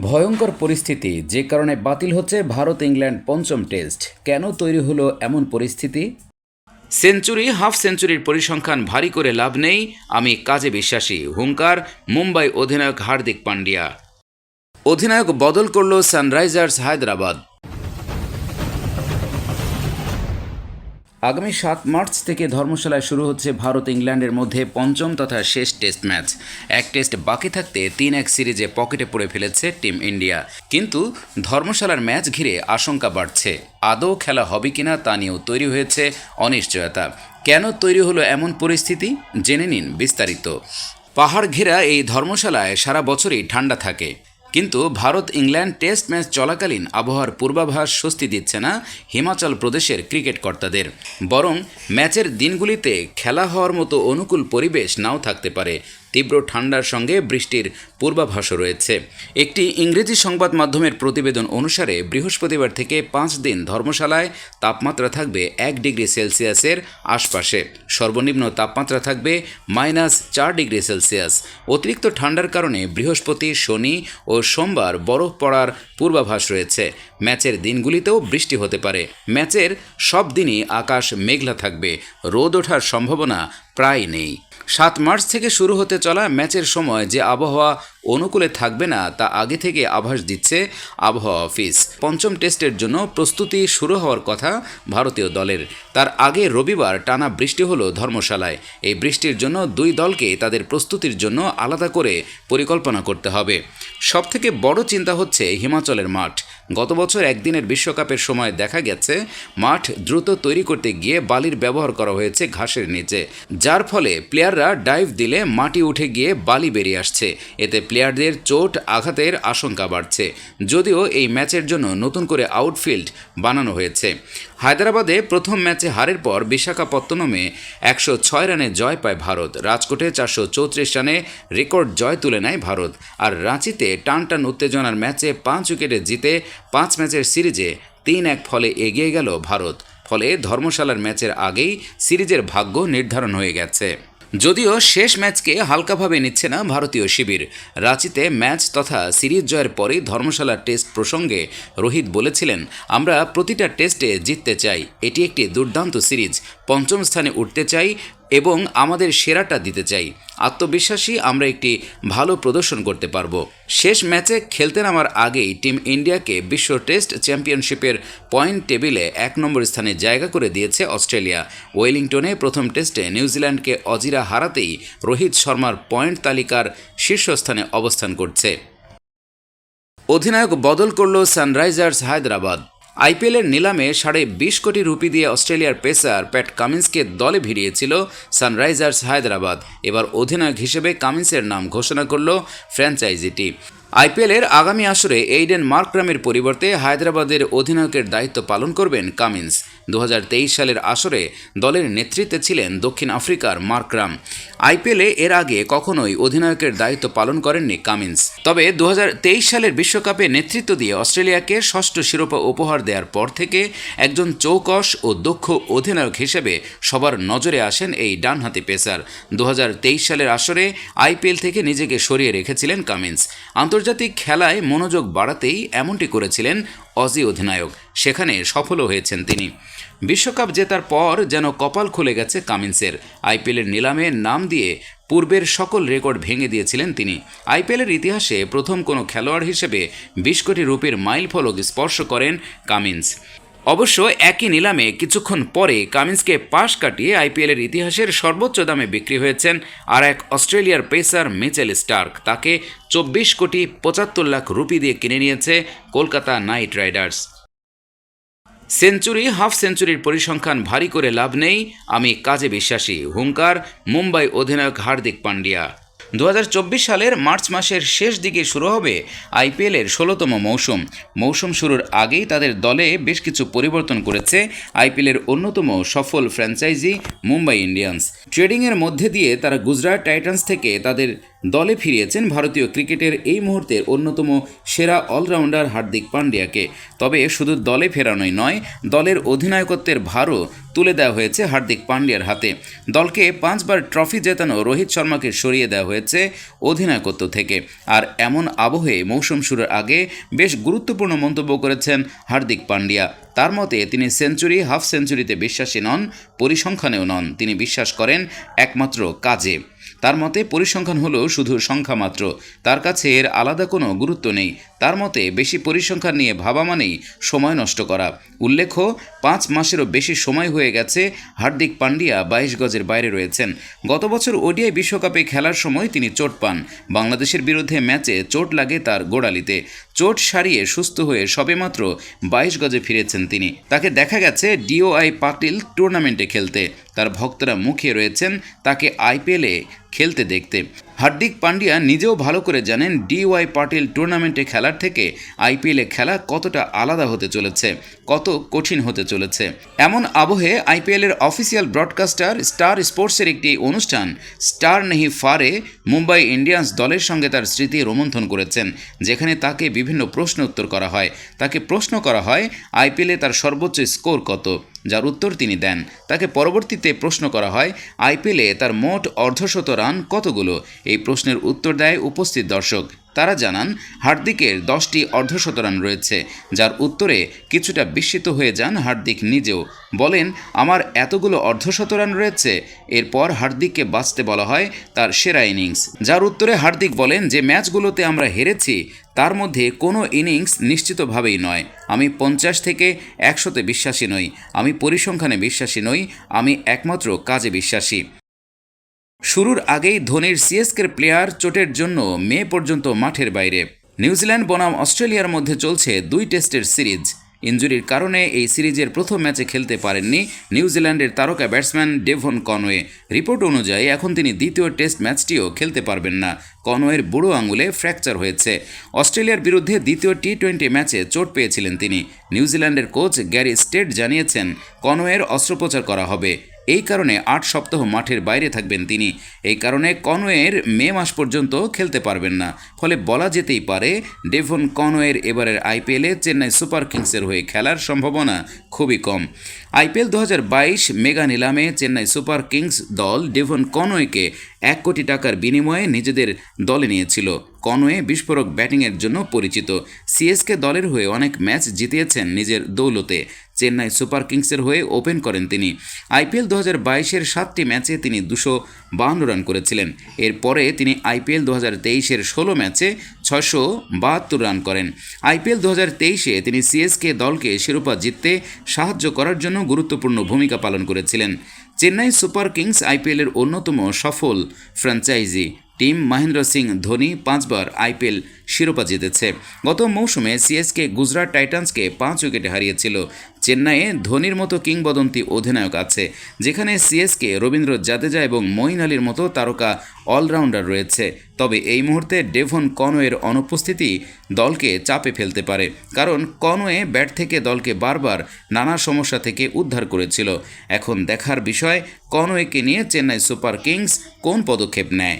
ভয়ঙ্কর পরিস্থিতি, যে কারণে বাতিল হচ্ছে ভারত ইংল্যান্ড পঞ্চম টেস্ট। কেন তৈরি হলো এমন পরিস্থিতি? সেঞ্চুরি, হাফ সেঞ্চুরির পরিসংখ্যান ভারী করে লাভ নেই, আমি কাজে বিশ্বাসী, হুঙ্কার, মুম্বাই অধিনায়ক হার্দিক পান্ডিয়া। অধিনায়ক বদল করল সানরাইজার্স হায়দ্রাবাদ। আগামী সাত মার্চ থেকে ধর্মশালায় শুরু হচ্ছে ভারত ইংল্যান্ডের মধ্যে পঞ্চম তথা শেষ টেস্ট ম্যাচ। এক টেস্ট বাকি থাকতে তিন এক সিরিজে পকেটে পড়ে ফেলেছে টিম ইন্ডিয়া। কিন্তু ধর্মশালার ম্যাচ ঘিরে আশঙ্কা বাড়ছে। আদৌ খেলা হবে কিনা তা নিয়েও তৈরি হয়েছে অনিশ্চয়তা। কেন তৈরি হলো এমন পরিস্থিতি? জেনে নিন বিস্তারিত। পাহাড় ঘেরা এই ধর্মশালায় সারা বছরই ঠান্ডা থাকে। কিন্তু ভারত ইংল্যান্ড টেস্ট ম্যাচ চলাকালীন আবহাওয়ার পূর্বাভাস স্বস্তি দিচ্ছে না হিমাচল প্রদেশের ক্রিকেট কর্তাদের। বরং ম্যাচের দিনগুলিতে খেলা হওয়ার মতো অনুকূল পরিবেশ নাও থাকতে পারে। তীব্র ঠান্ডার সঙ্গে বৃষ্টির পূর্বাভাসও রয়েছে। একটি ইংরেজি সংবাদ মাধ্যমের প্রতিবেদন অনুসারে, বৃহস্পতিবার থেকে পাঁচ দিন ধর্মশালায় তাপমাত্রা থাকবে এক ডিগ্রি সেলসিয়াসের আশপাশে। সর্বনিম্ন তাপমাত্রা থাকবে মাইনাস চার ডিগ্রি সেলসিয়াস। অতিরিক্ত ঠান্ডার কারণে বৃহস্পতি, শনি ও সোমবার বরফ পড়ার পূর্বাভাস রয়েছে। ম্যাচের দিনগুলিতেও বৃষ্টি হতে পারে। ম্যাচের সব দিনই আকাশ মেঘলা থাকবে। রোদ ওঠার সম্ভাবনা প্রায় নেই। সাত মার্চ থেকে শুরু হতে চলা ম্যাচের সময় যে আবহাওয়া অনুকূলে থাকবে না, তা আগে থেকে আভাস দিচ্ছে আবহাওয়া অফিস। পঞ্চম টেস্টের জন্য প্রস্তুতি শুরু হওয়ার কথা ভারতীয় দলের। তার আগে রবিবার টানা বৃষ্টি হলো ধর্মশালায়। এই বৃষ্টির জন্য দুই দলকে তাদের প্রস্তুতির জন্য আলাদা করে পরিকল্পনা করতে হবে। সবথেকে বড় চিন্তা হচ্ছে হিমাচলের মাঠ। গত বছর একদিনের বিশ্বকাপের সময় দেখা গেছে, মাঠ দ্রুত তৈরি করতে গিয়ে বালির ব্যবহার করা হয়েছে ঘাসের নিচে। যার ফলে প্লেয়াররা ডাইভ দিলে মাটি উঠে গিয়ে বালি বেরিয়ে আসছে। এতে প্লেয়ারদের চোট, আঘাতের আশঙ্কা বাড়ছে। যদিও এই ম্যাচের জন্য নতুন করে আউটফিল্ড বানানো হয়েছে। হায়দ্রাবাদে প্রথম ম্যাচে হারের পর বিশাখাপত্তনমে একশো ছয় রানে জয় পায় ভারত। রাজকোটে চারশো চৌত্রিশ রানে রেকর্ড জয় তুলে নেয় ভারত। আর রাঁচিতে টান টান উত্তেজনার ম্যাচে পাঁচ উইকেটে জিতে পাঁচ ম্যাচের সিরিজে তিন এক ফলে এগিয়ে গেল ভারত। ফলে ধর্মশালার ম্যাচের আগেই সিরিজের ভাগ্য নির্ধারণ হয়ে গেছে। যদিও শেষ ম্যাচকে হালকাভাবে নিচ্ছে না ভারতীয় শিবির। রাঁচিতে ম্যাচ তথা সিরিজ জয়ের পরেই ধর্মশালা টেস্ট প্রসঙ্গে রোহিত বলেছিলেন, আমরা প্রতিটা টেস্টে জিততে চাই। এটি একটি দুর্দান্ত সিরিজ। পঞ্চম স্থানে উঠতে চাই এবং আমাদের সেরাটা দিতে চাই। আত্মবিশ্বাসী আমরা একটি ভালো প্রদর্শন করতে পারব। শেষ ম্যাচে খেলতে নামার আগেই টিম ইন্ডিয়াকে বিশ্ব টেস্ট চ্যাম্পিয়নশিপের পয়েন্ট টেবিলে এক নম্বর স্থানে জায়গা করে দিয়েছে অস্ট্রেলিয়া। ওয়েলিংটনে প্রথম টেস্টে নিউজিল্যান্ডকে অজিরা হারাতেই রোহিত শর্মার পয়েন্ট তালিকার শীর্ষস্থানে অবস্থান করছে। অধিনায়ক বদল করল সানরাইজার্স হায়দ্রাবাদ। আইপিএলের নিলামে সাড়ে বিশ কোটি রুপি দিয়ে অস্ট্রেলিয়ার পেসার প্যাট কামিন্সকে দলে ভিড়িয়েছিল সানরাইজার্স হায়দ্রাবাদ। এবার অধিনায়ক হিসেবে কামিন্সের নাম ঘোষণা করল ফ্র্যাঞ্চাইজিটি। আইপিএলের আগামী আসরে এইডেন মার্করামের পরিবর্তে হায়দ্রাবাদের অধিনায়কের দায়িত্ব পালন করবেন কামিন্স। দু হাজার তেইশ সালের আসরে দলের নেতৃত্বে ছিলেন দক্ষিণ আফ্রিকার মার্করাম আইপিএলে এর আগে কখনোই অধিনায়কের দায়িত্ব পালন করেননি কামিন্স। তবে দু হাজার তেইশ সালের বিশ্বকাপে নেতৃত্ব দিয়ে অস্ট্রেলিয়াকে ষষ্ঠ শিরোপা উপহার দেওয়ার পর থেকে একজন চৌকস ও দক্ষ অধিনায়ক হিসেবে সবার নজরে আসেন এই ডানহাতি পেসার। দু হাজার তেইশ সালের আসরে আইপিএল থেকে নিজেকে সরিয়ে রেখেছিলেন কামিন্স। আন্তর্জাতিক খেলায় মনোযোগ বাড়াতেই এমনটি করেছিলেন অজি অধিনায়ক। সেখানে সফলও হয়েছেন তিনি। বিশ্বকাপ জেতার পর যেন কপাল খুলে গেছে কামিন্সের। আইপিএলের নিলামে নাম দিয়ে পূর্বের সকল রেকর্ড ভেঙে দিয়েছিলেন তিনি। আইপিএলের ইতিহাসে প্রথম কোনো খেলোয়াড় হিসেবে বিশ কোটি রুপির মাইল ফলক স্পর্শ করেন কামিন্স। অবশ্য একই নিলামে কিছুক্ষণ পরে কামিন্সকে পাশ কাটিয়ে আইপিএলের ইতিহাসের সর্বোচ্চ দামে বিক্রি হয়েছেন আর এক অস্ট্রেলিয়ার পেসার মিচেল স্টার্ক। তাকে চব্বিশ কোটি পঁচাত্তর লাখ রুপি দিয়ে কিনে নিয়েছে Kolkata knight riders. Century, half সেঞ্চুরির পরিসংখ্যান ভারী করে লাভ নেই। আমি কাজে বিশ্বাসী, হুঙ্কার, মুম্বাই অধিনায়ক হার্দিক পান্ডিয়া। দু হাজার চব্বিশ সালের মার্চ মাসের শেষ দিকে শুরু হবে আইপিএলের ষোলোতম মৌসুম। মৌসুম শুরুর আগেই তাদের দলে বেশ কিছু পরিবর্তন করেছে আইপিএলের অন্যতম সফল ফ্র্যাঞ্চাইজি মুম্বাই ইন্ডিয়ান্স। ট্রেডিংয়ের মধ্যে দিয়ে তারা গুজরাট টাইটান্স থেকে তাদের দলে ফিরিয়েছেন ভারতীয় ক্রিকেটের এই মুহূর্তের অন্যতম সেরা অলরাউন্ডার হার্দিক পান্ডিয়াকে। তবে শুধু দলে ফেরানোই নয়, দলের অধিনায়কত্বের ভারও তুলে দেওয়া হয়েছে হার্দিক পান্ডিয়ার হাতে। দলকে পাঁচবার ট্রফি জেতানো রোহিত শর্মাকে সরিয়ে দেওয়া হয়েছে অধিনায়কত্ব থেকে। আর এমন আবহে মৌসুম শুরুর আগে বেশ গুরুত্বপূর্ণ মন্তব্য করেছেন হার্দিক পান্ডিয়া। তার মতে, তিনি সেঞ্চুরি, হাফ সেঞ্চুরিতে বিশ্বাসী নন, পরিসংখ্যানেও নন। তিনি বিশ্বাস করেন, একমাত্র কাজে। তার মতে পরিসংখ্যান হলো শুধু সংখ্যা মাত্র। তার কাছে এর আলাদা কোনো গুরুত্ব নেই। তার মতে বেশি পরিসংখ্যান নিয়ে ভাবা মানেই সময় নষ্ট করা। উল্লেখ্য, পাঁচ মাসেরও বেশি সময় হয়ে গেছে হার্দিক পান্ডিয়া বাইশ গজের বাইরে রয়েছেন। গত বছর ওডিআই বিশ্বকাপে খেলার সময় তিনি চোট পান। বাংলাদেশের বিরুদ্ধে ম্যাচে চোট লাগে তার গোড়ালিতে। চোট সারিয়ে সুস্থ হয়ে সবেমাত্র বাইশ গজে ফিরেছেন তিনি। তাকে দেখা গেছে ডিওআই পাটিল টুর্নামেন্টে খেলতে। তার ভক্তরা মুখিয়ে রয়েছেন তাকে আইপিএলে খেলতে দেখতে। হার্দিক পান্ডিয়া নিজেও ভালো করে জানেন ডিওয়াই পাটিল টুর্নামেন্টে খেলার থেকে আইপিএলে খেলা কতটা আলাদা হতে চলেছে, কত কঠিন হতে চলেছে। এমন আবহে আইপিএলের অফিসিয়াল ব্রডকাস্টার স্টার স্পোর্টসের একটি অনুষ্ঠান, স্টার নেহি ফারে, মুম্বাই ইন্ডিয়ান্স দলের সঙ্গে তার স্মৃতি রোমন্থন করেছেন, যেখানে তাকে বিভিন্ন প্রশ্ন উত্তর করা হয়। তাকে প্রশ্ন করা হয়, আইপিএলে তার সর্বোচ্চ স্কোর কত? যার উত্তর তিনি দেন। তাকে পরবর্তীতে প্রশ্ন করা হয়, আইপিএলে তার মোট অর্ধশত রান কতগুলো? এই প্রশ্নের উত্তর দেয় উপস্থিত দর্শক। তারা জানান, হার্দিকের দশটি অর্ধশতরান রয়েছে, যার উত্তরে কিছুটা বিস্মিত হয়ে যান হার্দিক নিজেও। বলেন, আমার এতগুলো অর্ধশত রান রয়েছে, এরপর হার্দিককে বাঁচতে বলা হয় তার সেরা ইনিংস। যার উত্তরে হার্দিক বলেন, যে ম্যাচগুলোতে আমরা হেরেছি, তার মধ্যে কোনো ইনিংস নিশ্চিতভাবেই নয়। আমি পঞ্চাশ থেকে একশোতে বিশ্বাসী নই, আমি পরিসংখ্যানে বিশ্বাসী নই, আমি একমাত্র কাজে বিশ্বাসী। শুরুর আগেই ধোনির সিএসকের প্লেয়ার চোটের জন্য মে পর্যন্ত মাঠের বাইরে। নিউজিল্যান্ড বনাম অস্ট্রেলিয়ার মধ্যে চলছে দুই টেস্টের সিরিজ। ইঞ্জুরির কারণে এই সিরিজের প্রথম ম্যাচে খেলতে পারেননি নিউজিল্যান্ডের তারকা ব্যাটসম্যান ডেভন কনওয়ে। রিপোর্ট অনুযায়ী এখন তিনি দ্বিতীয় টেস্ট ম্যাচটিও খেলতে পারবেন না। কনওয়ের বুড়ো আঙুলে ফ্র্যাকচার হয়েছে। অস্ট্রেলিয়ার বিরুদ্ধে দ্বিতীয় টি টোয়েন্টি ম্যাচে চোট পেয়েছিলেন তিনি। নিউজিল্যান্ডের কোচ গ্যারি স্টেট জানিয়েছেন, কনওয়ের অস্ত্রোপচার করা হবে। এই কারণে আট সপ্তাহ মাঠের বাইরে থাকবেন তিনি। এই কারণে কনওয়ের মে মাস পর্যন্ত খেলতে পারবেন না। ফলে বলা যেতেই পারে, ডেভন কনওয়ের এবারের আইপিএলে চেন্নাই সুপার কিংসের হয়ে খেলার সম্ভাবনা খুবই কম। আইপিএল দু মেগা নিলামে চেন্নাই সুপার কিংস দল ডেভন কনওয়েকে এক কোটি টাকার বিনিময়ে নিজেদের দলে নিয়েছিল। কনওয়ে বিস্ফোরক ব্যাটিংয়ের জন্য পরিচিত। সিএসকে দলের হয়ে অনেক ম্যাচ জিতিয়েছেন নিজের দৌলতে। চেন্নাই সুপার কিংসের হয়ে ওপেন করেন তিনি। আইপিএল দু হাজার বাইশের সাতটি ম্যাচে তিনি দুশো বাহান্ন রান করেছিলেন। এরপরে তিনি আইপিএল দু হাজার তেইশের ষোলো ম্যাচে ছশো বাহাত্তর রান করেন। আইপিএল দু হাজার তেইশে তিনি সিএসকে দলকে শিরোপা জিততে সাহায্য করার জন্য গুরুত্বপূর্ণ ভূমিকা পালন করেছিলেন। চেন্নাই সুপার কিংস আইপিএলের অন্যতম সফল ফ্র্যাঞ্চাইজি। টিম মহেন্দ্র সিং ধোনি পাঁচবার আইপিএল শিরোপা জিতেছে। গত মৌসুমে সিএসকে গুজরাট টাইটান্সকে পাঁচ উইকেটে হারিয়েছিল। চেন্নাইয়ে ধোনির মতো কিংবদন্তি অধিনায়ক আছে, যেখানে সিএসকে রবীন্দ্র জাদেজা এবং মঈন আলীর মতো তারকা অলরাউন্ডার রয়েছে। তবে এই মুহূর্তে ডেভন কনওয়ের অনুপস্থিতি দলকে চাপে ফেলতে পারে, কারণ কনওয়ে ব্যাট থেকে দলকে বারবার নানা সমস্যা থেকে উদ্ধার করেছিল। এখন দেখার বিষয়, কনওয়েকে নিয়ে চেন্নাই সুপার কিংস কোন পদক্ষেপ নেয়?